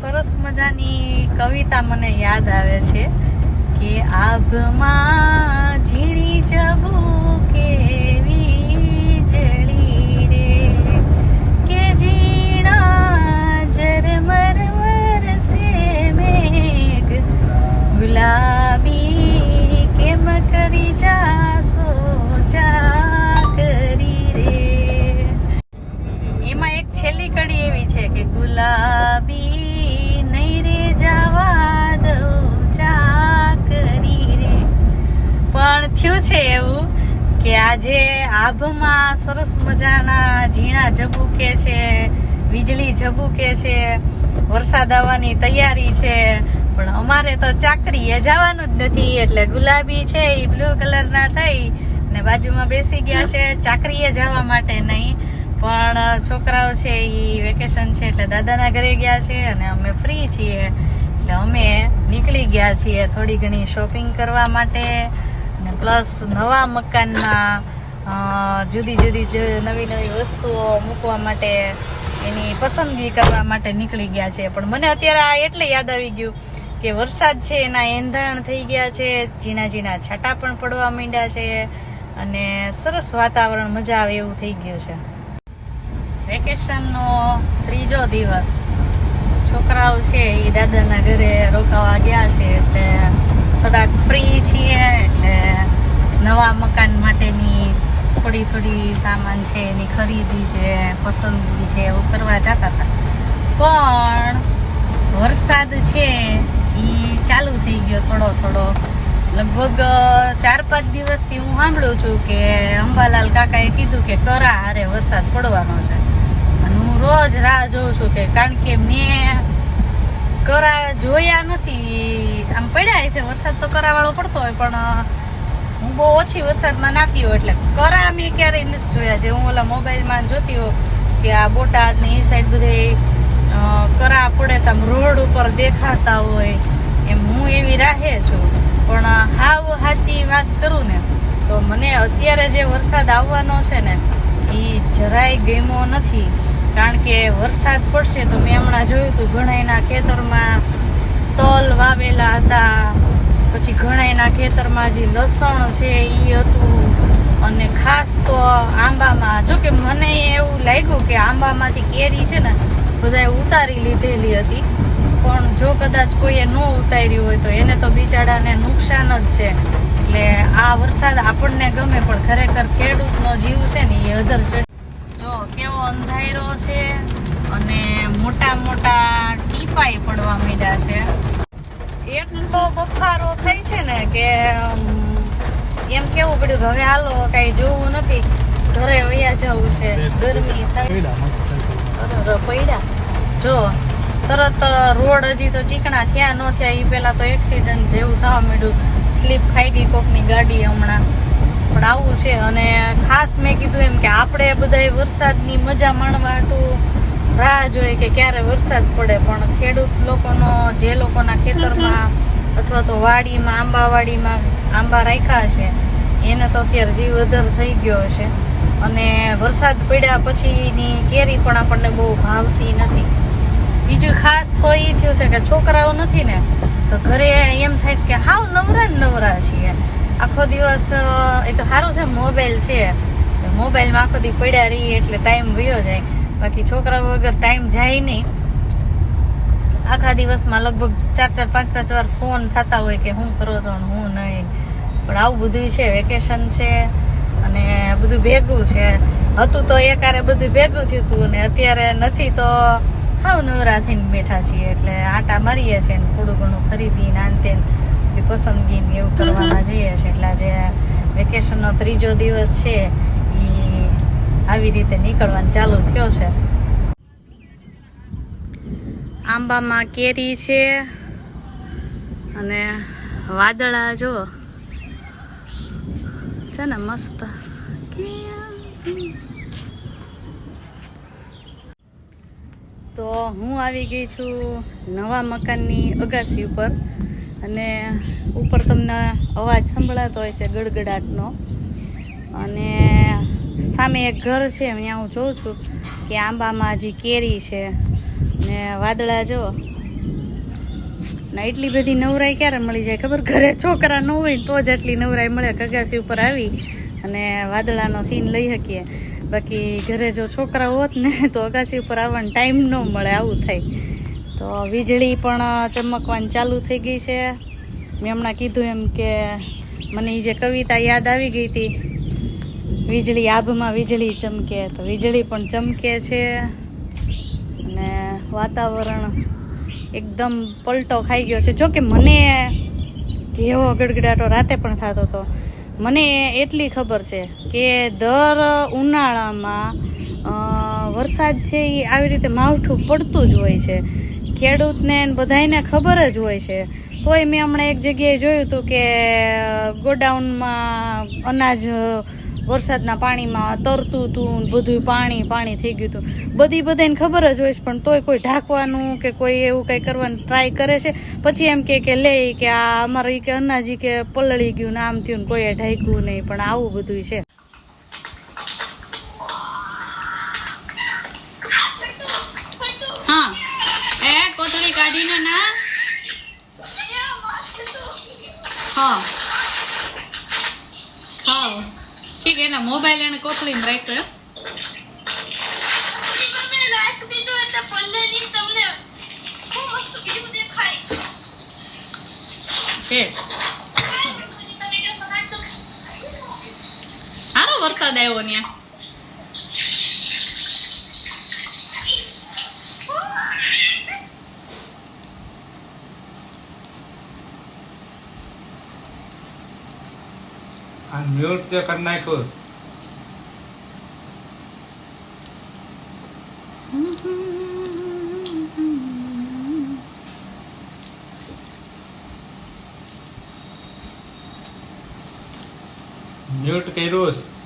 સરસ મજાની કવિતા મને યાદ આવે છે કે આભમાં ઝીણી જબુ કેવી જળી રે? કે ઝીણા ઝરમર વરસે મેઘ? ગુલાબી કેમ કરી જાસો? જા કરી રે. એમાં એક છેલ્લી કડી એવી છે કે ગુલાબી નહીં રે જવા ચાકરી રે. પણ થયું છે એવું કે આજે આભમાં સરસ મજાના ઝીણા ઝબૂકે છે, વીજળી ઝબૂકે છે, વરસાદ આવવાની તૈયારી છે, પણ અમારે તો ચાકરીએ જવાનું જ નથી એટલે ગુલાબી છે એ બ્લુ કલરના થઈ ને બાજુમાં બેસી ગયા છે, ચાકરીએ જવા માટે નહીં. પણ છોકરાઓ છે એ વેકેશન છે એટલે દાદાના ઘરે ગયા છે અને અમે ફ્રી છીએ. એટલે અમે નીકળી ગયા છીએ થોડી ઘણી શોપિંગ કરવા માટે. અને પ્લસ નવા મકાનમાં જુદી જુદી નવી નવી વસ્તુઓ મૂકવા માટે, એની પસંદગી કરવા માટે નીકળી ગયા છે. પણ મને અત્યારે આ એટલે યાદ આવી ગયું કે વરસાદ છે એના એંધાણ થઈ ગયા છે, ઝીણા ઝીણા છાંટા પણ પડવા માંડ્યા છે અને સરસ વાતાવરણ, મજા આવે એવું થઈ ગયું છે. વેકેશનનો ત્રીજો દિવસ. છોકરાઓ છે, એ દાદાના ઘરે રોકાવા ગયા છે, એટલે થોડાક ફ્રી છીએ, એટલે નવા મકાન માટેની થોડી થોડી સામાન છે, એની ખરીદી છે, પસંદગી છે, એવું કરવા જતા હતા. પણ વરસાદ છે, એ ચાલુ થઈ ગયો થોડો થોડો. લગભગ, ચાર પાંચ દિવસથી હું સાંભળું છું કે અંબાલાલ કાકાએ કીધું કે કરા હારે વરસાદ પડવાનો છે. હું રોજ રાહ જોઉં છું કે કારણ કે મેં કરા જોયા નથી. આમ પડ્યા છે વરસાદ તો કરાવાળો પડતો હોય, પણ હું બહુ ઓછી વરસાદમાં નાતી હોય એટલે કરા મેં ક્યારેય નથી જોયા. જે હું ઓલા મોબાઈલમાં જોતી હોઉં કે આ બોટાદ ને એ સાઈડ બધે કરા પડે તો રોડ ઉપર દેખાતા હોય, એમ હું એવી રાહે છું. પણ હાવ સાચી વાત કરું ને, તો મને અત્યારે જે વરસાદ આવવાનો છે ને એ જરાય ગેમો નથી. કારણ કે વરસાદ પડશે તો મેં હમણાં જોયું હતું ઘણાયના ખેતરમાં તલ વાવેલા હતા. પછી ઘણા એના ખેતરમાં જે લસણ છે એ હતું. અને ખાસ તો આંબામાં, જો કે મને એવું લાગ્યું કે આંબામાંથી કેરી છે ને, બધાએ ઉતારી લીધેલી હતી. પણ જો કદાચ કોઈએ ન ઉતાર્યું હોય તો એને તો બિચારાને નુકસાન જ છે. એટલે આ વરસાદ આપણને ગમે, પણ ખરેખર ખેડૂતનો જીવ છે ને, એ અધર કેવો અંધારો છે અને મોટા મોટા ટીપાઈ પડવા માંડ્યા છે. એટલો બફારો થાય છે ને કે એમ કેવું પડ્યું હવે હાલો કઈ જોવું નથી. ઘરે વયા જવું છે. ગરમી થાય. અરે પૈડા. જો તરત રોડ હજી તો ચીકણા થયા ન થયા એ પેલા તો એક્સિડન્ટ જેવું થવા માંડ્યું. સ્લીપ ખાઈ ગઈ કોકની ગાડી હમણાં. પણ આવું છે અને ખાસ મેં કીધું એમ કે આપણે બધાય વરસાદની મજા માણવા હાટુ રાહ જોઈએ કે ક્યારે વરસાદ પડે. પણ ખેડૂત લોકોનો, જે લોકોના ખેતરમાં અથવા તો વાડીમાં, આંબાવાડીમાં આંબા રાખ્યા છે એને તો અત્યારે જીવ અધર થઈ ગયો છે અને વરસાદ પડ્યા પછીની કેરી પણ આપણને બહુ ભાવતી નથી. બીજું ખાસ તો એ થયું છે કે છોકરાઓ નથી ને, તો ઘરે એમ થાય છે કે હાવ નવરા નવરા છીએ. આખો દિવસ એ તો સારું છે, મોબાઈલ છે. મોબાઈલમાં આખો દી પડ્યા રહીએ એટલે ટાઈમ વયો જાય. બાકી છોકરાઓ વગર ટાઈમ જાય નહીં. આખા દિવસમાં લગભગ ચાર ચાર, પાંચ પાંચ વાર ફોન થતા હોય કે હું કરો છો હું નહીં. પણ આવું બધું છે વેકેશન છે, અને બધું ભેગું છે. હતું તો એકારે બધું ભેગું થયું હતું અને અત્યારે નથી તો હાવ નવરા થઈને બેઠા છીએ. એટલે આટા મારીએ છીએ થોડું ઘણું ખરીદી ને આન તેન બધી પસંદગીને એવું કરવાના જઈએ છીએ. એટલે આજે વેકેશનનો ત્રીજો દિવસ છે એ આવી રીતે નીકળવાનું ચાલુ થયો છે. આંબામાં કેરી છે અને વાદળા જો. છે ને મસ્ત. તો હું આવી ગઈ છું નવા મકાનની અગાસી ઉપર. અને ઉપર તમને અવાજ સંભળાતો હોય છે ગડગડાટનો. અને સામે એક ઘર છે અહીંયા હું જોઉં છું કે આંબામાં હજી કેરી છે. ને વાદળા જો. ને એટલી બધી નવરાઈ ક્યારે મળી જાય ખબર? ઘરે છોકરા ન હોય તો જ એટલી નવરાઈ મળે. કગાસી ઉપર આવી અને વાદળાનો સીન લઈ શકીએ. બાકી ઘરે જો છોકરા હોત ને તો અગાસી ઉપર આવવાનો ટાઈમ ન મળે, આવું થાય. તો વીજળી પણ ચમકવાની ચાલુ થઈ ગઈ છે. મેં હમણાં કીધું એમ કે મને જે કવિતા યાદ આવી ગઈ હતી વીજળી આભમાં વીજળી ચમકે, તો વીજળી પણ ચમકે છે. અને વાતાવરણ એકદમ પલટો ખાઈ ગયો છે. જોકે મને ઘેવો ગડગડાટો રાતે પણ થતો હતો. મને એટલી ખબર છે કે દર ઉનાળામાં વરસાદ છે એ આવી રીતે માવઠું પડતું જ હોય છે. ખેડૂતને બધાને ખબર જ હોય છે. તોય મેં હમણાં એક જગ્યાએ જોયું હતું કે ગોડાઉનમાં અનાજ વરસાદના પાણીમાં તરતું હતું બધું પાણી પાણી થઈ ગયું હતું. બધી બધાને ખબર જ હોય છે, પણ તોય કોઈ ઢાંકવાનું કે કોઈ એવું કંઈ કરવાનું ટ્રાય કરે છે. પછી એમ કે કે લે કે આ અમારે કે અનાજ કે પલળી ગયું ને આમ થયું ને કોઈએ ઢાંક્યું નહીં, પણ આવું બધું છે હા એ કોથળી કાઢીને ના? હા. હા. ઠીક એના મોબાઈલ એને કોથળીમાં રાખ્યો સારો વરસાદ આવ્યો ત્યાં આ મ્યુટ તે કરી નાખ્યું મ્યુટ કર્યું છે.